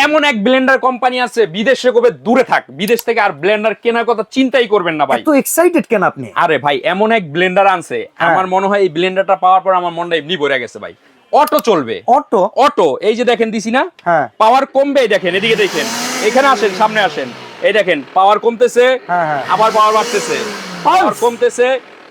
এমন এক Blender company আছে বিদেশে কবে দূরে থাক বিদেশ থেকে আর ব্লেন্ডার কেনার কথা চিন্তাই করবেন না ভাই। এত এক্সাইটেড কেন আপনি? আরে ভাই এমন এক ব্লেন্ডার আনছে হ্যাঁ। আমার মনে হয় এই ব্লেন্ডারটা পাওয়ার পর আমার মনটা এমনি ভরে গেছে ভাই। অটো চলবে। অটো? অটো এই যে দেখেন দিছি না? হ্যাঁ। পাওয়ার কমবে দেখেন এদিকে দেখেন। এখানে আসেন সামনে আসেন। এই দেখেন পাওয়ার কমতেছে হ্যাঁ, হ্যাঁ। আবার পাওয়ার বাড়তেছে। পাওয়ার কমতেছে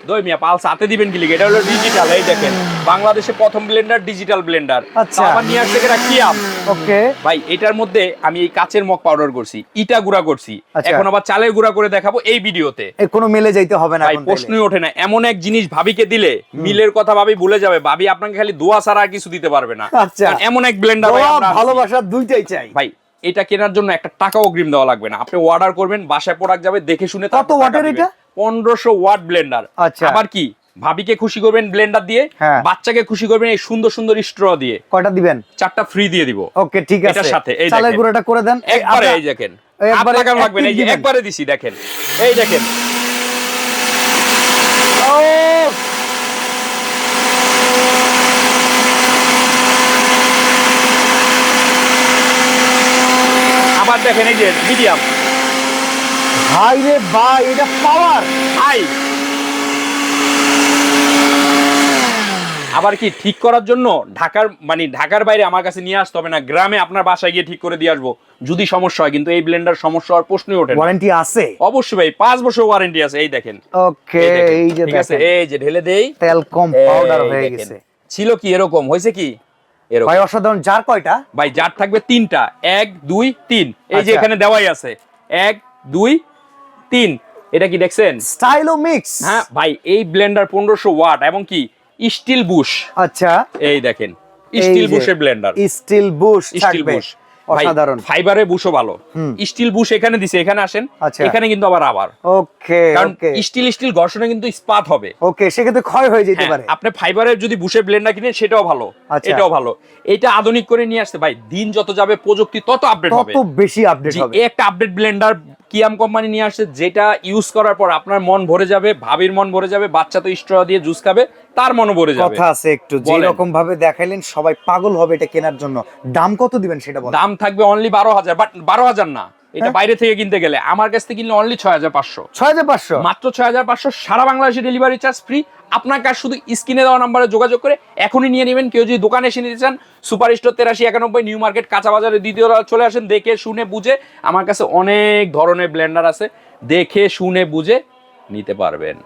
দই মিয়া পালস হাতে দিবেন কি লিখে এটা হলো ডিজিটাল এই দেখেন। বাংলাদেশে প্রথম ব্লেন্ডার ডিজিটাল ব্লেন্ডার আচ্ছা। আবার নিয়ে আসছে কিনা কিয়াম ওকে। ভাই এটার মধ্যে আমি এই কাচের মগ পাউডার করছি ইটা গুঁড়া করছি। আচ্ছা। এখন আবার চালের গুঁড়া করে দেখাবো এই ভিডিওতে। কোনো মেলে যাইতে হবে না ভাই এখন প্রশ্নই ওঠে না। এমন এক জিনিস ভাবিকে দিলে মিলের কথা ভাবি ভুলে যাবে। ভাবি আপনাকে খালি দোয়া ছাড়া আর কিছু দিতে পারবে না। আচ্ছা। এমন এক ব্লেন্ডার ভালোবাসা দুইটাই চাই। ভাই এটা কেনার জন্য একটা টাকা অগ্রিম দেওয়া লাগবে না। আপনি অর্ডার করবেন বাসায় প্রোডাক্ট যাবে দেখে শুনে কত ওয়াটের এটা? পনেরোশো ওয়াট ব্লেন্ডার আচ্ছা। আবার কি? ভাবিকে খুশি করবেন ব্লেন্ডার দিয়ে হ্যাঁ। বাচ্চাকে খুশি করবেন এই সুন্দর সুন্দর স্ট্র দিয়ে। কয়টা দিবেন? চারটা ফ্রি দিয়ে দিব। ওকে ঠিক আছে। এটার সাথে, এই চালের। গুঁড়োটা করে দেন। একবারে এই দেখেন। একবারে লাগবে না, এই। একবারে দিছি দেখেন। এই দেখেন। আবার দেখেন এই যে মিডিয়াম ভাই রে ভাই এটা পাওয়ার হাই। আবার কি ঠিক করার জন্য ঢাকার মানে ঢাকার বাইরে আমার কাছে নিয়ে আসতে হবে না গ্রামে আপনার বাসায় গিয়ে ঠিক করে দিয়ে আসব যদি সমস্যা হয় কিন্তু এই ব্লেন্ডার সমস্যা হওয়ার প্রশ্নই ওঠে ওয়ারেন্টি আছে? অবশ্যই ভাই পাঁচ বছর ওয়ারেন্টি আছে এই দেখেন। ওকে এই যে ঠিক আছে এই যে ঢেলে দেই। তেল কম পাউডার হয়ে গেছে। ছিল কি এরকম হয়েছে কি? ভাই অসাধারণ। যার কয়টা? ভাই যার থাকবে তিনটা। এক দুই তিন। এই যে আচ্ছা। এখানে দেওয়াই আছে। এক দুই তিন। এটা কি দেখছেন? Stylo mix. হ্যাঁ ভাই এই ব্লেন্ডার পনেরোশো ওয়াট এবং কি? Steel bush. আচ্ছা। এই দেখেন। Steel বুশের blender. Steel bush steel bush. অসাধারণ। ফাইবারে বুশও ভালো। স্টিল বুশ এখানে দিছে এখানে আসেন আচ্ছা। এখানে কিন্তু আবার আবার। ওকে কারণ স্টিল স্টিল ঘর্ষণে কিন্তু ইস্পাত হবে। ওকে সেক্ষেত্রে ক্ষয় হয়ে যেতে হ্যাঁ, পারে। আপনি ফাইবারের যদি বুশের ব্লেন্ডার কিনেন সেটাও ভালো আচ্ছা। এটাও ভালো। এটা আধুনিক করে নিয়ে আসতে ভাই দিন যত যাবে প্রযুক্তি তত আপডেট হবে। তত বেশি আপডেট হবে। একটা আপডেট ব্লেন্ডার কিয়াম কোম্পানি নিয়ে আসছে যেটা ইউজ করার পর আপনার মন ভরে যাবে ভাবির মন ভরে যাবে বাচ্চা তো স্ট্র দিয়ে জুস খাবে তার মনও ভরে যাবে। কথা আছে একটু যে রকম ভাবে দেখাইলেন সবাই পাগল হবে এটা কেনার জন্য। দাম কত দিবেন সেটা দাম থাকবে অনলি বারো হাজার বাট বারো হাজার না। এটা হ্যাঁ। বাইরে থেকে কিনতে গেলে। আমার কাছ থেকে কিনলে অনলি ছয় হাজার পাঁচশো। ছয় হাজার পাঁচশো? মাত্র ছয় হাজার পাঁচশো। সারা বাংলাদেশে ডেলিভারি চার্জ ফ্রি আপনার কাজ শুধু স্ক্রিনে দেওয়া নাম্বারে যোগাযোগ করে এখনই নিয়ে নেবেন। কেউ যদি দোকানে এসে নিতে চান সুপার স্টোর তেরাশি একানব্বই নিউ মার্কেট কাঁচা বাজারে দ্বিতীয় চলে আসেন দেখে শুনে বুঝে আমার কাছে অনেক ধরনের ব্লেন্ডার আছে। দেখে শুনে বুঝে নিতে পারবেন।